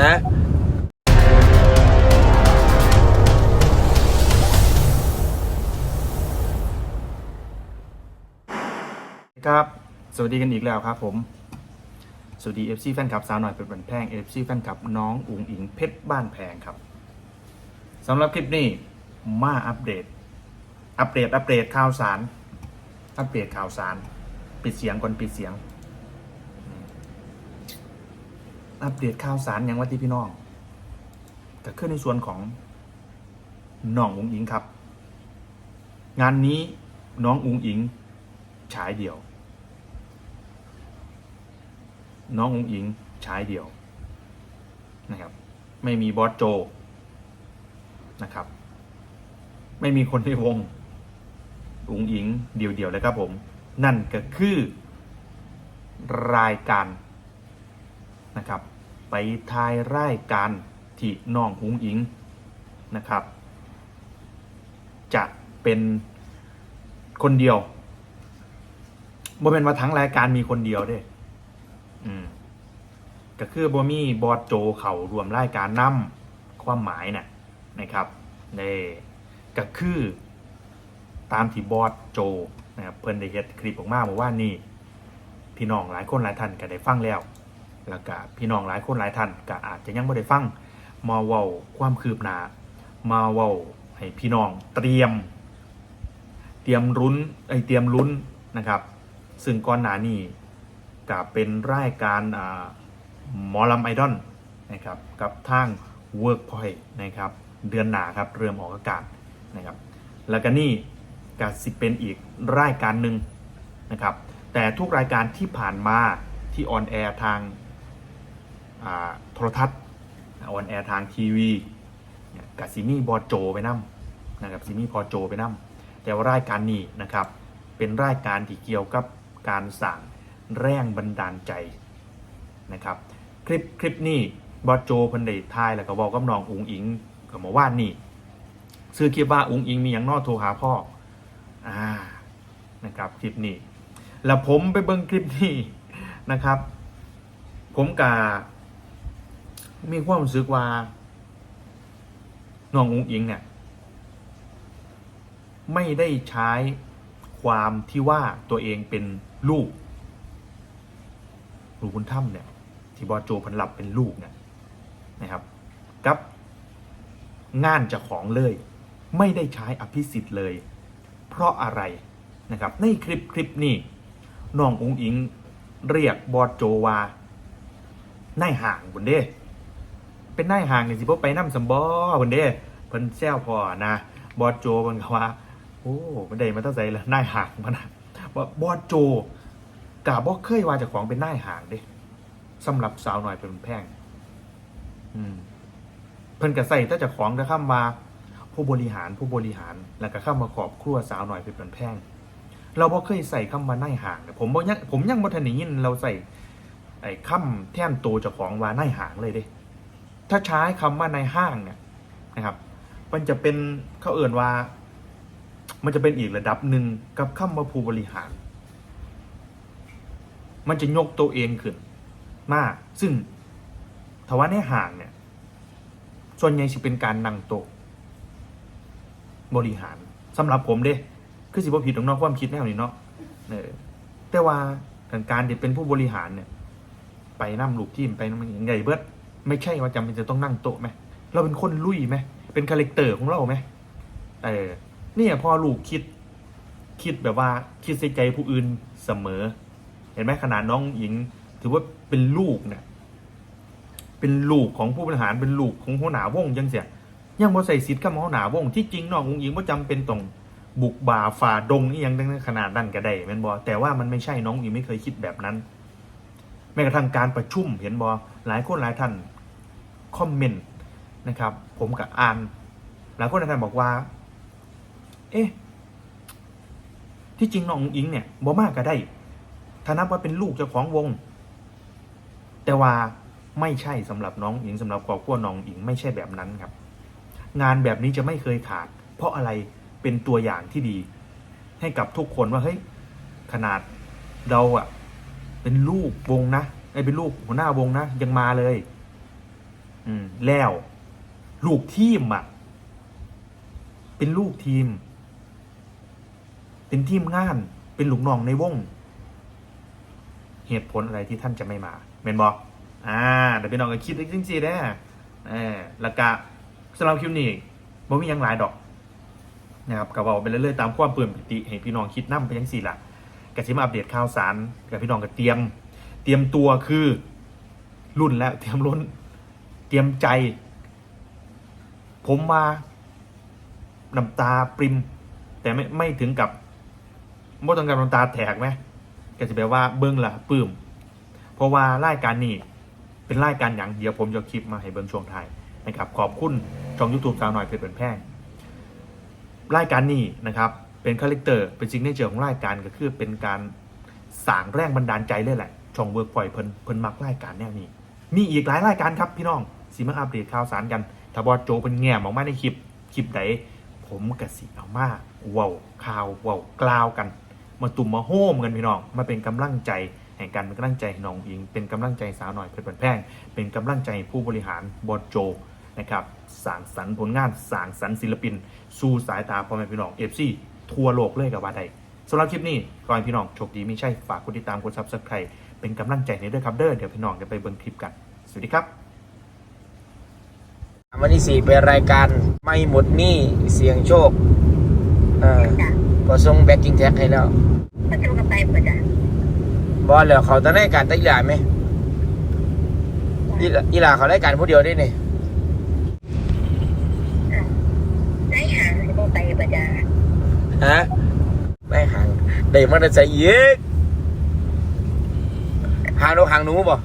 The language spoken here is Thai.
ฮะครับ สวัสดีกันอีกแล้วครับผม สวัสดี FC แฟนคลับสาวหน่อยเป็นบันแพง FC แฟนคลับน้องอุ๋งอิงเพชรบ้านแพงครับสำหรับคลิปนี้มาอัปเดต อัปเดตอัปเดตข่าวสาร อัปเดตข่าวสาร ปิดเสียงก่อนปิดเสียง อัปเดตข่าวสารอย่างว่าที่พี่น้องแต่ขึ้นในส่วนของน้องอุงอิงครับ งานนี้น้องอุงอิงฉายเดี่ยว น้ององอิงฉายเดี่ยวนะครับ ไม่มีบอสโจนะครับ ไม่มีคนในวงอุงอิงเดี่ยวเดี่ยวๆเลยครับผม นั่นก็คือรายการ นะครับ ไปทายรายการที่น้องอุงอิงนะครับ จะเป็นคนเดียวบ่เป็นว่าทั้งรายการมีคนเดียวเด้อืมก็คือบ่มีบอสโจเขารวมรายการนํความหมายน่ะนะครับเน่ก็คือตามที่บอสโจนะครับเพิ่นได้เฮ็ดคลิปออกมาเมื่านนี้พี่น้องหลายคนหลายท่านก็ได้ฟังแล้ว แล้วก็พี่น้องหลายคนหลายท่านก็อาจจะยังบ่ได้ฟังมาเว้าความคืบหน้ามาเว้าให้พี่น้องเตรียม เตรียมรุ้นไอเตรียมลุ้นนะครับ ซึ่งก่อนหน้านี้ก็เป็นรายการหมอลำไอดอลนะครับกับทาง Workpoint นะครับเดือนหนาครับเริ่มออกอากาศนะครับ แล้วก็นี่ก็สิเป็นอีกรายการหนึ่งนะครับ แต่ทุกรายการที่ผ่านมาที่ออนแอร์ทาง โทรทัศน์ออนแอร์ทางทีวีกับซิมี่บอโจไปนั่นะครับซิมี่พอโจไปนั่แต่ว่ารายการนี้นะครับเป็นรายการที่เกี่ยวกับการสั่งแรงบันดาลใจนะครับคลิปคลิปนี้บอโจเพันเดทายแล้วก็บอกกับน้องอุงอิงกับหมาว่านนี่ซื้อคลิปว่าอุงอิงมีอย่างนอโทรหาพ่ออ่านะครับคลิปนี้ แล้วผมไปเบิ่งคลิปนี้นะครับ ผมกา มีความรู้สึกว่าน้องอุงอิงเนี่ย ไม่ได้ใช้ความที่ว่าตัวเองเป็นลูกลูกบุญธรรมเนี่ย ที่บอโจพันหลับเป็นลูกเนี่ยนะครับ กับ งานจากของเลย ไม่ได้ใช้อภิสิทธิ์เลย เพราะอะไรนะครับ ในคลิปคลิปนี้น้ององอิง เรียกบอโจว่า นายห่างบุนเด้ เป็นนายห่างเนี่ยสิบ่ไปน้ำสมบอบุนเด้เพิ่นแซวพอนะบอสโจมันก็ว่าโอ้ไม่ได้มาตั้งใจละนายห่างมันนะว่าบอสโจกาบอกเคยว่าเจากของเป็นนายห่างเด้สำหรับสาวหน่อยเป็นแพงอืมเพิ่นก็ใส่แต่เจากของจะข้ามาผู้บริหารผู้บริหารแล้วก็เข้ามาขอบครัวสาวหน่อยเป็นแพงเราบ่เคยใส่คำว่านายห่างผมบ่ยังผมยังบ่ทันได้ยินเราใส่ไอ้คำแท่นโตเจ้าของว่านายห่างเลยเด้ ถ้าใช้คำว่าในห้างเนี่ยนะครับ มันจะเป็นเขาเอื่นว่า มันจะเป็นอีกระดับหนึ่งกับคำว่าผู้บริหาร มันจะยกตัวเองขึ้นมาก ซึ่งทว่าในห่างเนี่ย ส่วนใหญ่สิเป็นการนั่งโต๊ะบริหารสำหรับผมเด้คือสิบ่ผิดของนอกความคิดแนวนี้เนาะเออแต่ว่าการการที่เป็นผู้บริหารเนี่ย ไปนั่งลูกทีมไปนั่งใหญ่เบิด ไม่ใช่ว่าจำเป็นจะต้องนั่งโต๊ะไหมเราเป็นคนลุยไหมเป็นคาแรคเตอร์ของเราไหมเออเนี่ยพอลูกคิดคิดแบบว่าคิดใส่ใจผู้อื่นเสมอ เห็นไหมขนาดน้องหญิง ถือว่าเป็นลูกเนี่ยเป็นลูกของผู้บริหารเป็นลูกของหัวหน้าวงยังเสียยังบ่ใส่สิทธิ์กับหัวหน้าวงที่จริงน้องหญิงว่าจำเป็นต้องบุกบ่าฝ่าดงนี่ยังขนาดนั้นก็ได้แม่นบอแต่ว่ามันไม่ใช่น้องหญิงไม่เคยคิดแบบนั้น แม้กระทั่งการประชุมเห็นบอหลายคนหลายท่าน คอมเมนต์นะครับ ผมกับอ่านหลายคนหลายท่านบอกว่า เอ๊ะที่จริงน้องอิงเนี่ยบ่มากก็ได้ถ้านับว่าเป็นลูกเจ้าของวง แต่ว่าไม่ใช่สำหรับน้องอิงสำหรับครอบครัวน้องอิงไม่ใช่แบบนั้นครับ งานแบบนี้จะไม่เคยขาด เพราะอะไรเป็นตัวอย่างที่ดี ให้กับทุกคนว่าเฮ้ยขนาดเราอะเป็นลูกวงนะไอ้เป็นลูกหัวหน้าวงนะยังมาเลย อืมแล้ว ลูกทีมอะ เป็นลูกทีม เป็นทีมงาน เป็นลูกน้องในวง เหตุผลอะไรที่ท่านจะไม่มาเมนบอกอ่าเดี๋ยวพี่น้องก็คิดจริงๆได้เออแล้วก็สำหรับคลิปนี้บ่มียังหลายดอกนะครับก็บอกไปเรื่อยๆตามความเปื่อนปกติให้พี่น้องคิดนั่ไปยังสี่ละกสิมาอัปเดตข่าวสารกับพี่น้องก็เตรียม เตรียมตัวคือรุ่นแล้วเตรียมรุ่น รียมใจ ผมมาน้ำตาปริม แต่ไม่ไม่ถึงกับไม่ต้องการน้ำตาแตกไหมก็จะแปลว่าเบิ้งละปลื้ม เพราะว่ารายการนี้เป็นรายการอย่างเดียวผมจะคลิปมาให้เบิ้งช่วงไทยนะครับ ขอบคุณช่องยูทูบสาวหน่อยเพจเป็นแพงรายการนี้นะครับ เป็นคาแรคเตอร์เป็นซิงเกิลเจอของรายการก็คือเป็นการสางแรงบันดาลใจเลยแหละช่องเวิร์กพอยเพิ่นเพิ่นมักรายการแนวนี้ มีอีกหลายรายการครับพี่น้อง สิมาอัปเดตข่าวสารกัน ถ้าบอสโจเป็นแง่มออกมาในคลิปคลิปไหนผมกับสิเอามาเว้าข่าวเว้ากล่าวกัน มาตุ่มมาโฮมกันพี่น้องมาเป็นกำลังใจแห่งการเป็นกำลังใจน้องอิง เป็นกำลังใจสาวหน่อยเพชรบันแพงเป็นกำลังใจผู้บริหารบอสโจนะครับสร้างสรรผลงานสร้างสรรศิลปิน สู่สายตาพ่อแม่พี่น้องเอฟซีทั่วโลกเลยกับว่าใดสำหรับคลิปนี้ก่อนพี่น้องโชคดีไม่ใช่ฝากกดติดตามกดซับสไครต์เป็นกำลังใจให้ด้วยครับเด้อเดี๋ยวพี่น้องจะไปเบิ่งคลิปกัน สวัสดีครับ วันที่สี่เป็นรายการไม่หมดหนี้เสียงโชคเออจ้ะก็ส่งแบ็กกิ้งแท็กให้แล้วก็จะกับไปเปิดจ้ะบอลแล้วเขาตอนรายการตั้งหลายไหมอีหลาอีหลาเขารายการผู้เดียวได้นี่ได้หางสิบไปเปิดจ้ะฮะไม่ห่างได้มันจะใส่เยอะหางนกหางหนูบ่